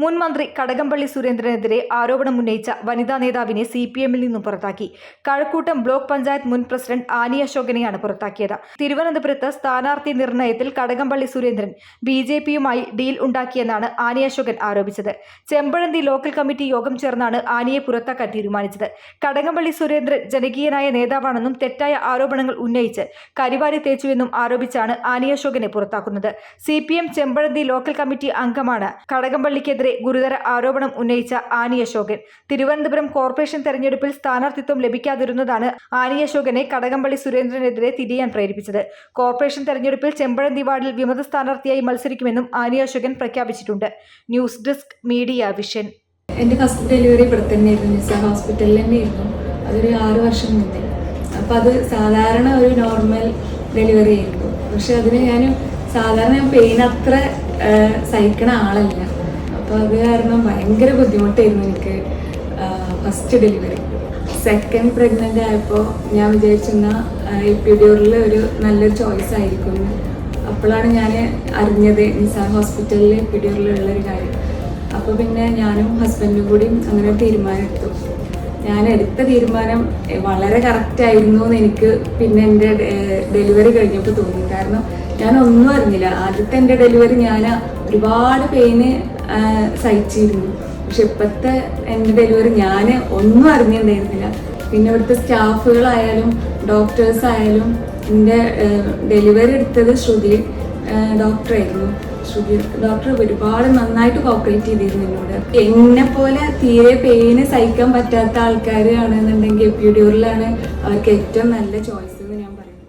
മുൻ മന്ത്രി കടകംപള്ളി സുരേന്ദ്രനെതിരെ ആരോപണം ഉന്നയിച്ച വനിതാ നേതാവിനെ സി പി എമ്മിൽ നിന്നും പുറത്താക്കി. കഴക്കൂട്ടം ബ്ലോക്ക് പഞ്ചായത്ത് മുൻ പ്രസിഡന്റ് ആനി അശോകനെയാണ് പുറത്താക്കിയത്. തിരുവനന്തപുരത്ത് സ്ഥാനാർത്ഥി നിർണയത്തിൽ കടകംപള്ളി സുരേന്ദ്രൻ ബി ജെ പിയുമായി ഡീൽ ഉണ്ടാക്കിയെന്നാണ് ആനി അശോകൻ ആരോപിച്ചത്. ചെമ്പഴന്തി ലോക്കൽ കമ്മിറ്റി യോഗം ചേർന്നാണ് ആനിയെ പുറത്താക്കാൻ തീരുമാനിച്ചത്. കടകംപള്ളി സുരേന്ദ്രൻ ജനകീയനായ നേതാവാണെന്നും തെറ്റായ ആരോപണങ്ങൾ ഉന്നയിച്ച് കരിവാരി തേച്ചുവെന്നും ആരോപിച്ചാണ് ആനി അശോകനെ പുറത്താക്കുന്നത്. C P M Chempazhanthy local committee അംഗമാണ് കടകംപള്ളിക്കെതിരെ ഗുരുതര ആരോപണം ഉന്നയിച്ച ആനി അശോകൻ. തിരുവനന്തപുരം കോർപ്പറേഷൻ തെരഞ്ഞെടുപ്പിൽ സ്ഥാനാർത്ഥിത്വം ലഭിക്കാതിരുന്നതാണ് ആനി അശോകനെ കടകംപള്ളി സുരേന്ദ്രനെതിരെ തിരിയാൻ പ്രേരിപ്പിച്ചത്. കോർപ്പറേഷൻ തെരഞ്ഞെടുപ്പിൽ ചെമ്പഴന്തി വാർഡിൽ വിമത സ്ഥാനാർത്ഥിയായി മത്സരിക്കുമെന്നും ആനി അശോകൻ പ്രഖ്യാപിച്ചിട്ടുണ്ട്. News desk media vision. എന്റെ ഫസ്റ്റ് ഡെലിവറി ഇവിടെ തന്നെയായിരുന്നു. നിസ ഹോസ്പിറ്റലിൽ തന്നെയായിരുന്നു. അതൊരു ആറ് വർഷം മുന്നേ. അപ്പം അത് സാധാരണ ഒരു നോർമൽ ഡെലിവറി ആയിരുന്നു. പക്ഷെ അതിന് ഞാൻ സാധാരണ പെയിൻ അത്ര സഹിക്കണ ആളല്ല. അപ്പോൾ അത് കാരണം ഭയങ്കര ബുദ്ധിമുട്ടായിരുന്നു എനിക്ക് ഫസ്റ്റ് ഡെലിവറി സെക്കൻഡ് പ്രഗ്നന്റ് ആയപ്പോൾ ഞാൻ വിചാരിച്ചിരുന്ന എപ്പിഡ്യൂറിൽ ഒരു നല്ലൊരു ചോയ്സ് ആയിരിക്കും. അപ്പോഴാണ് ഞാൻ അറിഞ്ഞത് നിസാർ ഹോസ്പിറ്റലിൽ എപ്പിഡ്യൂറിലുള്ളൊരു കാര്യം. അപ്പോൾ പിന്നെ ഞാനും ഹസ്ബൻഡും കൂടി അങ്ങനെ തീരുമാനമെടുത്തു. ഞാൻ എടുത്ത തീരുമാനം വളരെ കറക്റ്റ് ആയിരുന്നു എന്ന് എനിക്ക് പിന്നെ എന്റെ ഡെലിവറി കഴിഞ്ഞപ്പോൾ തോന്നി. കാരണം ഞാൻ ഒന്നും അറിഞ്ഞില്ല. ആദ്യത്തെ എന്റെ ഡെലിവറി ഞാൻ ഒരുപാട് പെയിന് സഹിച്ചിരുന്നു. പക്ഷെ ഇപ്പോഴത്തെ എന്റെ ഡെലിവറി ഞാൻ ഒന്നും അറിഞ്ഞിട്ടുണ്ടായിരുന്നില്ല. പിന്നെ ഇവിടുത്തെ സ്റ്റാഫുകളായാലും ഡോക്ടേഴ്സ് ആയാലും എന്റെ ഡെലിവറി എടുത്തത് ശ്രുതി ഡോക്ടറായിരുന്നു ശ്രുതി ഡോക്ടർ ഒരുപാട് നന്നായിട്ട് കോപ്പറേറ്റ് ചെയ്തിരുന്നു എന്നോട്. എന്നെ പോലെ തീരെ പെയിന് സഹിക്കാൻ പറ്റാത്ത ആൾക്കാരാണെന്നുണ്ടെങ്കിൽ എപ്പിഡ്യൂറിലാണ് അവർക്ക് ഏറ്റവും നല്ല ചോയ്സ്